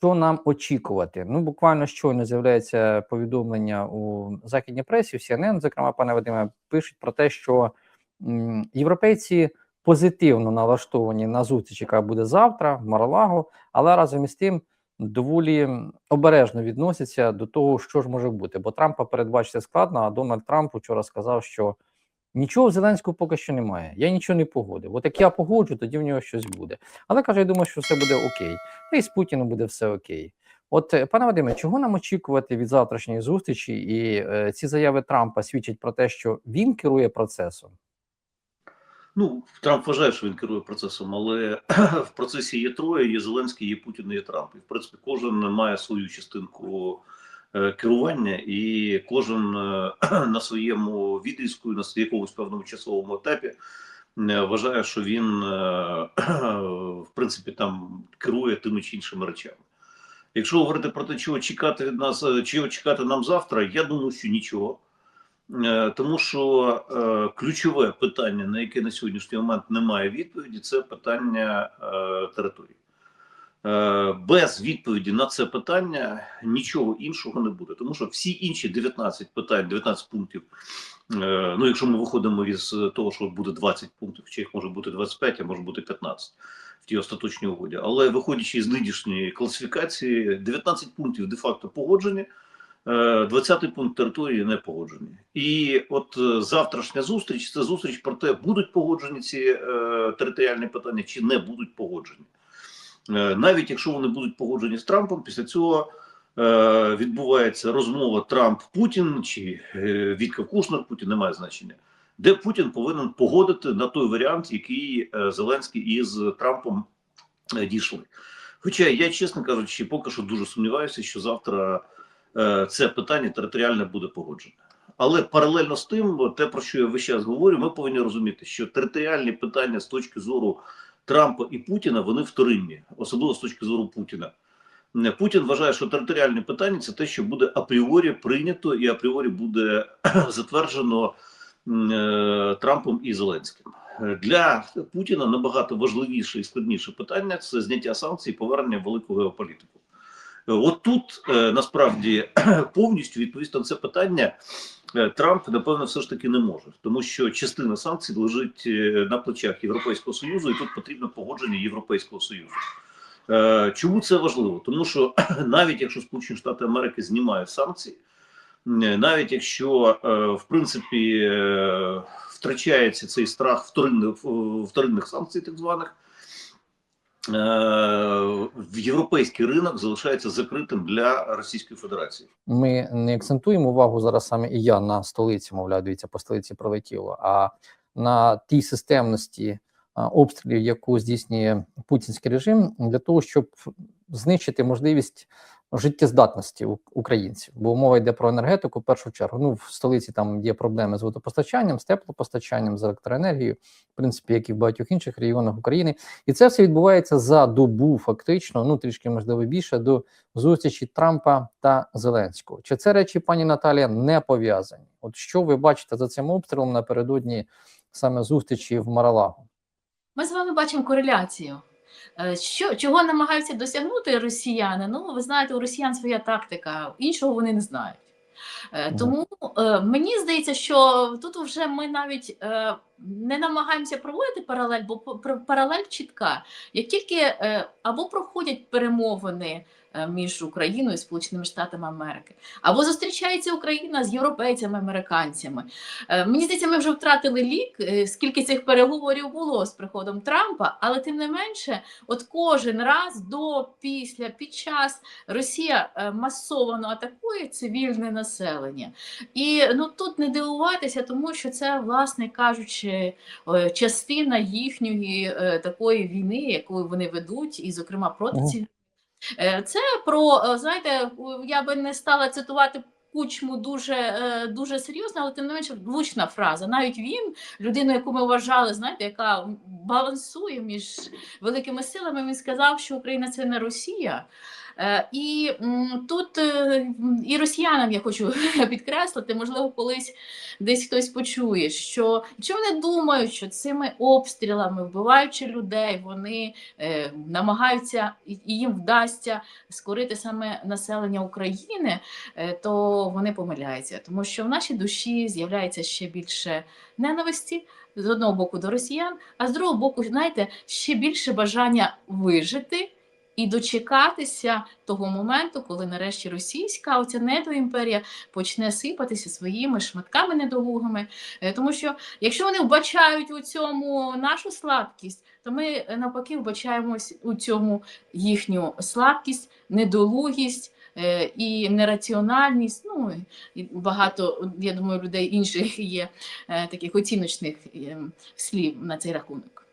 Що нам очікувати? Ну, буквально щойно з'являється повідомлення у західній пресі, в CNN, зокрема, пане Вадиме, пишуть про те, що європейці позитивно налаштовані на зустріч, яка буде завтра в Маралаго, але разом із тим доволі обережно відносяться до того, що ж може бути. Бо Трампа передбачити складно, а Дональд Трамп вчора сказав, що нічого в Зеленського поки що немає. Я нічого не погодив. От як я погоджу, тоді в нього щось буде. Але каже, я думаю, що все буде окей. Та і з Путіним буде все окей. От, е, пане Вадиме, чого нам очікувати від завтрашньої зустрічі? І е, ці заяви Трампа свідчать про те, що він керує процесом. Ну, Трамп вважає, що він керує процесом, але в процесі є троє: є Зеленський, є Путін, є Трамп. І в принципі, кожен має свою частинку керування, і кожен е, на своєму відрізку, на якомусь певному часовому етапі е, вважає, що він е, в принципі там керує тими чи іншими речами. Якщо говорити про те, чого чекати від нас, е, чого чекати нам завтра, я думаю, що нічого. Е, Тому що е, ключове питання, на яке на сьогоднішній момент немає відповіді, це питання е, території. Е, без відповіді на це питання нічого іншого не буде. Тому що всі інші 19 питань, 19 пунктів. е, Ну, якщо ми виходимо із того, що буде 20 пунктів, чи їх може бути 25, а може бути 15 в тій остаточній угоді. Але виходячи з нинішньої класифікації, 19 пунктів де-факто погоджені. 20-й пункт території не погоджені. І от е, завтрашня зустріч це зустріч про те, будуть погоджені ці е, територіальні питання чи не будуть погоджені. Е, навіть якщо вони будуть погоджені з Трампом, після цього е, відбувається розмова Трамп-Путін чи е, Вітка Кушнер Путін, немає значення, де Путін повинен погодити на той варіант, який Зеленський із Трампом дійшли. Хоча я, чесно кажучи, поки що дуже сумніваюся, що завтра це питання територіальне буде погоджене. Але паралельно з тим, те, про що я весь час говорю, ми повинні розуміти, що територіальні питання з точки зору Трампа і Путіна вони вторинні, особливо з точки зору Путіна. Е, Путін вважає, що територіальне питання це те, що буде апріорі прийнято і апріорі буде затверджено е, Трампом і Зеленським. Для Путіна набагато важливіше і складніше питання це зняття санкцій і повернення великого геополітику. От тут е, насправді повністю відповісти на це питання е, Трамп напевно все ж таки не може, тому що частина санкцій лежить е, на плечах Європейського союзу, і тут потрібно погодження Європейського союзу. Чому це важливо? Тому що навіть якщо Сполучені Штати Америки знімають санкції, навіть якщо в принципі втрачається цей страх вторинних, вторинних санкцій, так званих. Е, європейський ринок залишається закритим для Російської Федерації. Ми не акцентуємо увагу зараз саме і я на столиці, мовляв, дивіться, по столиці пролетіло, а на тій системності обстрілів, яку здійснює путінський режим, для того, щоб знищити можливість життєздатності українців. Бо мова йде про енергетику в першу чергу. Ну, в столиці там є проблеми з водопостачанням, з теплопостачанням, з електроенергією, в принципі, як і в багатьох інших регіонах України. І це все відбувається за добу, фактично, ну трішки можливо більше до зустрічі Трампа та Зеленського. Чи це речі, пані Наталія, не пов'язані? От що ви бачите за цим обстрілом напередодні саме зустрічі в Маралагу? Ми з вами бачимо кореляцію. Е, Що, чого намагаються досягнути росіяни? Ну, ви знаєте, у росіян своя тактика, іншого вони не знають. Е, Тому е, мені здається, що тут вже ми навіть не намагаємося проводити паралель, бо паралель чітка. Як тільки е, або проходять перемовини е, між Україною і Сполученими Штатами Америки, або зустрічається Україна з європейцями, американцями. Е, Мені здається, ми вже втратили лік, скільки цих переговорів було з приходом Трампа, але тим не менше, от кожен раз до, після, під час Росія масово атакує цивільне населення. І ну тут не дивуватися, тому що це, власне кажучи, е, частина їхньої е, такої війни, яку вони ведуть, і, зокрема, проти цих. Е, Це про, знаєте, я би не стала цитувати. Кучму дуже дуже серйозна, але тим не менше влучна фраза. Навіть він, людина, яку ми вважали, знаєте, яка балансує між великими силами. Він сказав, що Україна це не Росія. Е, І тут е, і росіянам я хочу підкреслити, можливо, колись десь хтось почує, що якщо вони думають, що цими обстрілами, вбиваючи людей, вони е, намагаються і їм вдасться скорити саме населення України, то вони помиляються, тому що в нашій душі з'являється ще більше ненависті з одного боку до росіян, а з другого боку, знаєте, ще більше бажання вижити. І дочекатися того моменту, коли нарешті російська оця недоімперія почне сипатися своїми шматками недолугими. Е, Тому що якщо вони вбачають у цьому нашу слабкість, то ми е, навпаки вбачаємось у цьому їхню слабкість, недолугість е, і нераціональність. Ну і багато, я думаю, людей інших є таких оціночних е, слів на цей рахунок.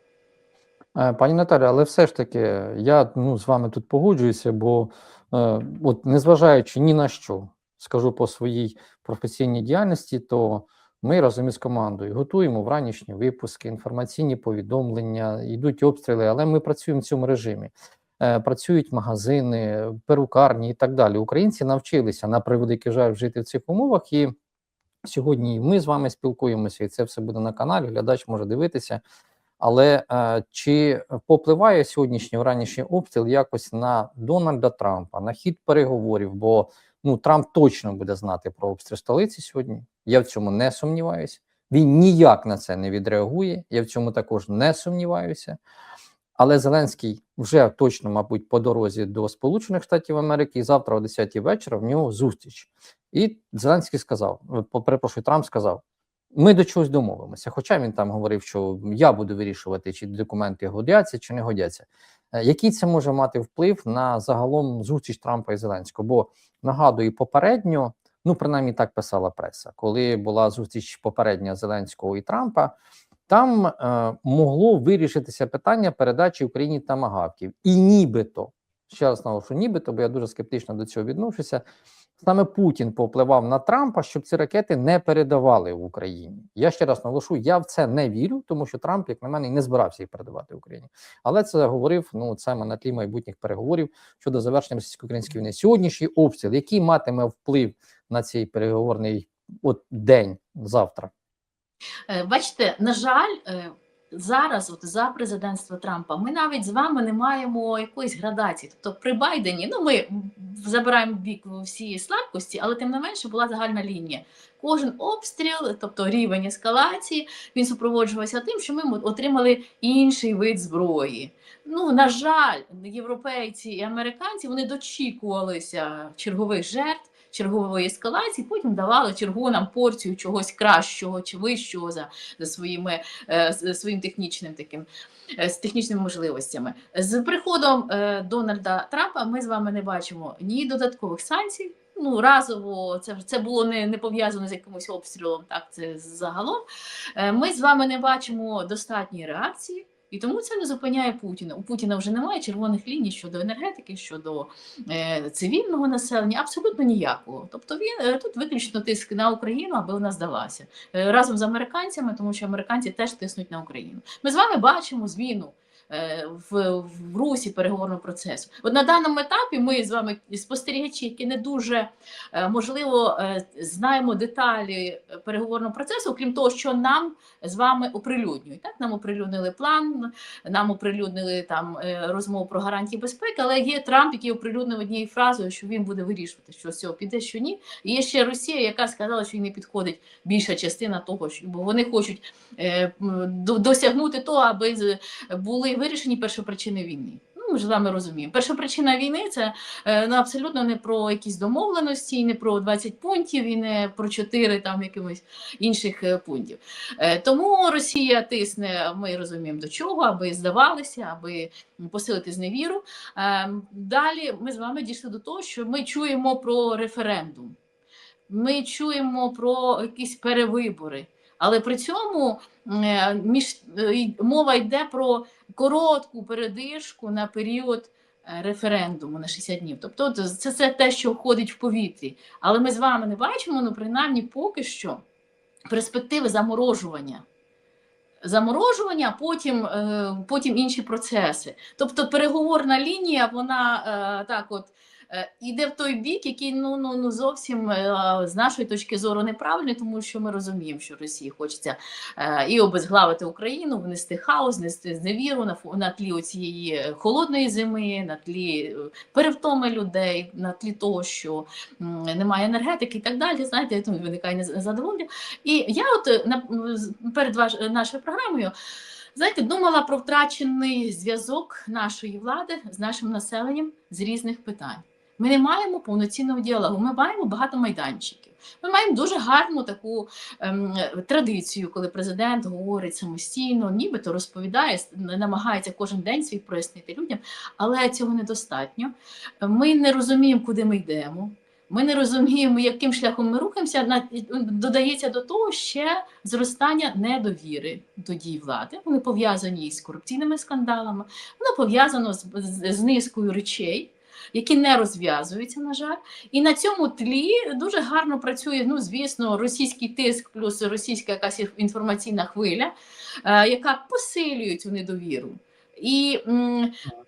Е, Пані Наталі, але все ж таки я ну, з вами тут погоджуюся, бо е, от незважаючи ні на що, скажу по своїй професійній діяльності, то ми разом із командою готуємо вранішні випуски, інформаційні повідомлення, йдуть обстріли, але ми працюємо в цьому режимі. Е, Працюють магазини, перукарні і так далі. Українці навчилися на превеликий жаль жити в цих умовах, і сьогодні ми з вами спілкуємося, і це все буде на каналі. Глядач може дивитися. Але е, чи попливає сьогоднішній ранішній обстріл якось на Дональда Трампа, на хід переговорів? Бо ну Трамп точно буде знати про обстріл столиці сьогодні. Я в цьому не сумніваюся. Він ніяк на це не відреагує. Я в цьому також не сумніваюся. Але Зеленський вже точно, мабуть, по дорозі до Сполучених Штатів Америки, і завтра о 10 вечора в нього зустріч. І Зеленський сказав: е, перепрошую, Трамп сказав: ми до чогось домовимося. Хоча він там говорив, що я буду вирішувати, чи документи годяться, чи не годяться. Е, Який це може мати вплив на загалом зустріч Трампа і Зеленського? Бо нагадую, попередньо, ну принаймні так писала преса, коли була зустріч попередня Зеленського і Трампа, там е, могло вирішитися питання передачі Україні тамагавків. І нібито, ще раз наголошу, нібито, бо я дуже скептично до цього відношуся. Саме Путін повпливав на Трампа, щоб ці ракети не передавали в Україні. Я ще раз наголошу, я в це не вірю, тому що Трамп, як на мене, не збирався їх передавати Україні. Але це говорив ну саме на тлі майбутніх переговорів щодо завершення російсько-української війни. Сьогоднішній обстріл, який матиме вплив на цей переговорний от день завтра. Е, Бачите, на жаль, е, зараз, от за президентства Трампа, ми навіть з вами не маємо якоїсь градації. Тобто при Байдені, ну ми забираємо бік всі слабкості, але тим не менше була загальна лінія. Кожен обстріл, тобто рівень ескалації, він супроводжувався тим, що ми отримали інший вид зброї. Ну, на жаль, європейці і американці вони дочікувалися чергових жертв чергової ескалації, потім давали чергову нам порцію чогось кращого чи вищого за, за своїми е, своїм технічним таким е, з технічними можливостями. З приходом е, Дональда Трампа ми з вами не бачимо ні додаткових санкцій. Ну, разово це це було не, не пов'язано з якимось обстрілом, так це загалом. Ми з вами не бачимо достатньої реакції. І тому це не зупиняє Путіна. У Путіна вже немає червоних ліній щодо енергетики, щодо е, цивільного населення, абсолютно ніякого. Тобто він е, тут виключно тиск на Україну, аби вона здалася Е, разом з американцями, тому що американці теж тиснуть на Україну. Ми з вами бачимо зміну. Е, В, в русі переговорного процесу. От на даному етапі ми з вами спостерігачі, які не дуже е, можливо е, знаємо деталі переговорного процесу, окрім того, що нам з вами оприлюднюють. Так, нам оприлюднили план, нам оприлюднили там розмову про гарантії безпеки, але є Трамп, який оприлюднив однією фразою, що він буде вирішувати, що з цього піде, що ні. І є ще Росія, яка сказала, що їй не підходить більша частина того, що бо вони хочуть досягнути того, аби з- були вирішені першопричини війни. Ну, ми ж з вами розуміємо. Перша причина війни це е, ну, абсолютно не про якісь домовленості, не про 20 пунктів, і не про 4 там якимось інших е, пунктів. Е, Тому Росія тисне, ми розуміємо до чого, аби здавалися, аби посилити зневіру. Далі ми з вами дійшли до того, що ми чуємо про референдум, ми чуємо про якісь перевибори. Але при цьому між е, мова йде про коротку передишку на період е, референдуму на 60 днів. Тобто це, це те, що входить в повітрі. Але ми з вами не бачимо, ну принаймні поки що перспективи заморожування. Заморожування, потім, е, потім інші процеси. Тобто переговорна лінія, вона е, так от е, іде в той бік, який ну ну ну зовсім е, з нашої точки зору неправильний, тому що ми розуміємо, що Росії хочеться е, і обезглавити Україну, внести хаос, внести зневіру на на тлі цієї холодної зими, на тлі е, перевтоми людей, на тлі того, що немає енергетики і так далі. Знаєте, тому виникає нез- незадоволення. І я, от е, на перед ваш нашою програмою. Знаєте, думала про втрачений зв'язок нашої влади з нашим населенням з різних питань. Ми не маємо повноцінного діалогу. Ми маємо багато майданчиків. Ми маємо дуже гарну таку ем, традицію, коли президент говорить самостійно, нібито розповідає, намагається кожен день свій прояснити людям, але цього недостатньо. Ми не розуміємо, куди ми йдемо. Ми не розуміємо, яким шляхом ми рухаємося. Додається до того ще зростання недовіри до дій влади. Вони пов'язані із корупційними скандалами, воно пов'язано з, з, з низкою речей, які не розв'язуються, на жаль. І на цьому тлі дуже гарно працює, ну звісно, російський тиск плюс російська якась інформаційна хвиля, е, яка посилює цю недовіру. І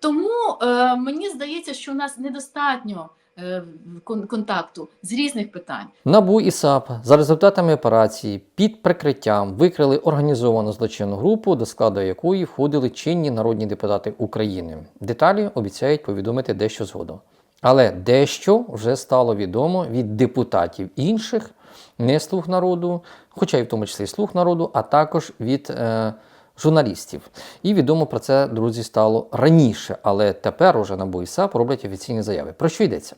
тому е, мені здається, що у нас недостатньо контакту з різних питань. НАБУ і САП за результатами операції під прикриттям викрили організовану злочинну групу, до складу якої входили чинні народні депутати України. Деталі обіцяють повідомити дещо згодом. Але дещо вже стало відомо від депутатів інших, не слуг народу, хоча й в тому числі слуг народу, а також від е, журналістів. І відомо про це, друзі, стало раніше, але тепер уже НАБУ і роблять офіційні заяви. Про що йдеться?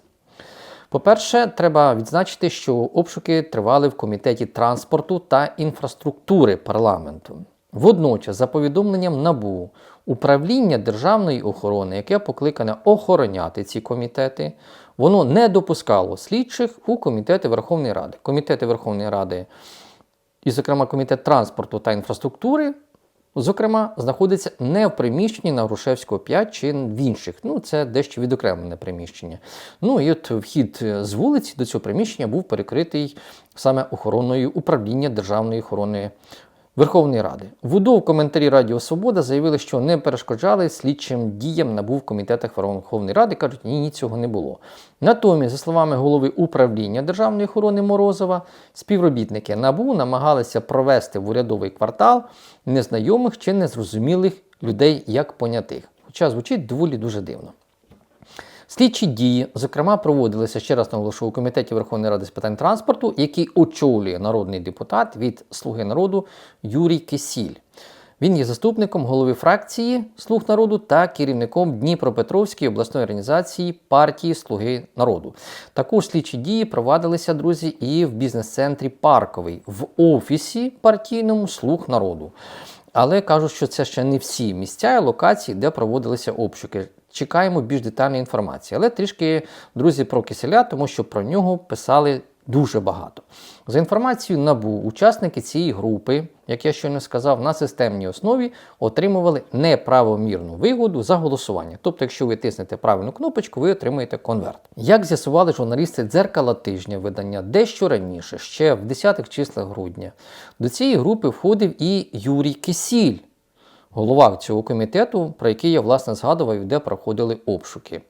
По-перше, треба відзначити, що обшуки тривали в комітеті транспорту та інфраструктури парламенту. Водночас, за повідомленням НАБУ, управління державної охорони, яке покликане охороняти ці комітети, воно не допускало слідчих у комітети Верховної Ради. Комітети Верховної Ради, і, зокрема, комітет транспорту та інфраструктури, Зокрема, знаходиться не в приміщенні на Грушевського 5 чи в інших. Ну, це дещо відокремлене приміщення. Ну і от вхід е, з вулиці до цього приміщення був перекритий саме охороною управління Державної охорони Верховної Ради. В УДО в коментарі Радіо Свобода заявили, що не перешкоджали слідчим діям НАБУ в комітетах Верховної Ради. кажуть, ні, ні, цього не було. Натомість, за словами голови управління Державної охорони Морозова, співробітники НАБУ намагалися провести в урядовий квартал незнайомих чи незрозумілих людей як понятих. Хоча звучить доволі дуже дивно. Слідчі дії, зокрема, проводилися ще раз наголошую у комітеті Верховної Ради з питань транспорту, який очолює народний депутат від Слуги народу Юрій Кисіль. Він є заступником голови фракції Слуг народу та керівником Дніпропетровської обласної організації партії Слуги народу. Також слідчі дії провадилися, друзі, і в бізнес-центрі Парковий в офісі партійному Слуг народу. Але кажуть, що це ще не всі місця і локації, де проводилися обшуки. Чекаємо більш детальної інформації. Але трішки, друзі, про киселя, тому що про нього писали дуже багато. За інформацією НАБУ, учасники цієї групи, як я щойно сказав, на системній основі отримували неправомірну вигоду за голосування. Тобто, якщо ви тиснете правильну кнопочку, ви отримаєте конверт. Як з'ясували журналісти дзеркала тижня видання дещо раніше, ще в 10-х числах грудня, до цієї групи входив і Юрій Кисіль, голова цього комітету, про який я власне згадував, де проходили обшуки.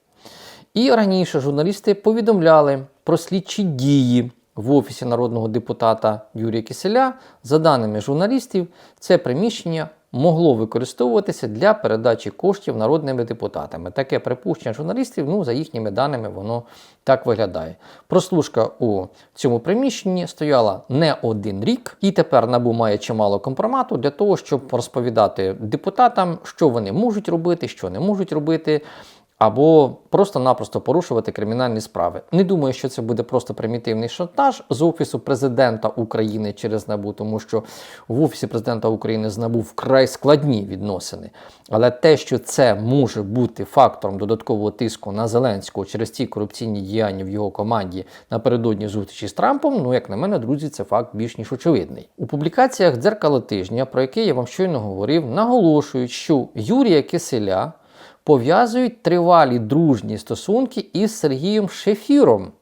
І раніше журналісти повідомляли про слідчі дії в офісі народного депутата Юрія Киселя. За даними журналістів, це приміщення могло використовуватися для передачі коштів народними депутатами. Таке припущення журналістів, ну, за їхніми даними, воно так виглядає. Прослушка у цьому приміщенні стояла не один рік, і тепер НАБУ має чимало компромату для того, щоб розповідати депутатам, що вони можуть робити, що не можуть робити або просто-напросто порушувати кримінальні справи. Не думаю, що це буде просто примітивний шантаж з офісу президента України через НАБУ, тому що в офісі президента України з НАБУ вкрай складні відносини. Але те, що це може бути фактором додаткового тиску на Зеленського через ті корупційні діяння в його команді напередодні зустрічі з Трампом, ну як на мене, друзі, це факт більш ніж очевидний. У публікаціях дзеркало тижня, про яке я вам щойно говорив, наголошують, що Юрія Киселя пов'язують тривалі дружні стосунки із Сергієм Шефіром,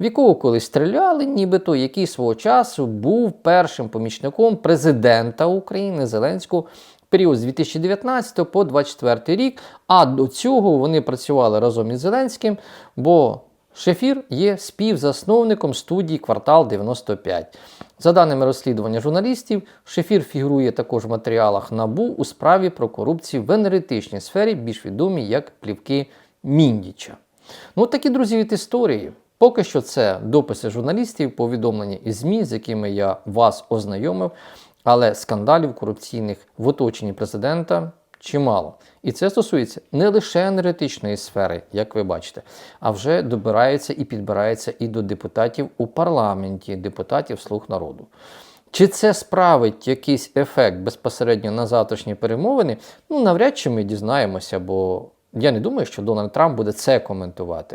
в якого колись стріляли, нібито який свого часу був першим помічником президента України Зеленського. Період з 2019 по 2024 рік, а до цього вони працювали разом із Зеленським, бо Шефір є співзасновником студії Квартал 95. За даними розслідування журналістів, Шефір фігурує також в матеріалах НАБУ у справі про корупцію в енергетичній сфері, більш відомій як плівки Міндіча. Ну, такі друзі від історії. Поки що це дописи журналістів, повідомлення із ЗМІ, з якими я вас ознайомив, але скандалів корупційних в оточенні президента чимало. І це стосується не лише енергетичної сфери, як ви бачите, а вже добирається і підбирається і до депутатів у парламенті, депутатів Слуг народу. Чи це справить якийсь ефект безпосередньо на завтрашні перемовини? Ну, навряд чи ми дізнаємося, бо я не думаю, що Дональд Трамп буде це коментувати.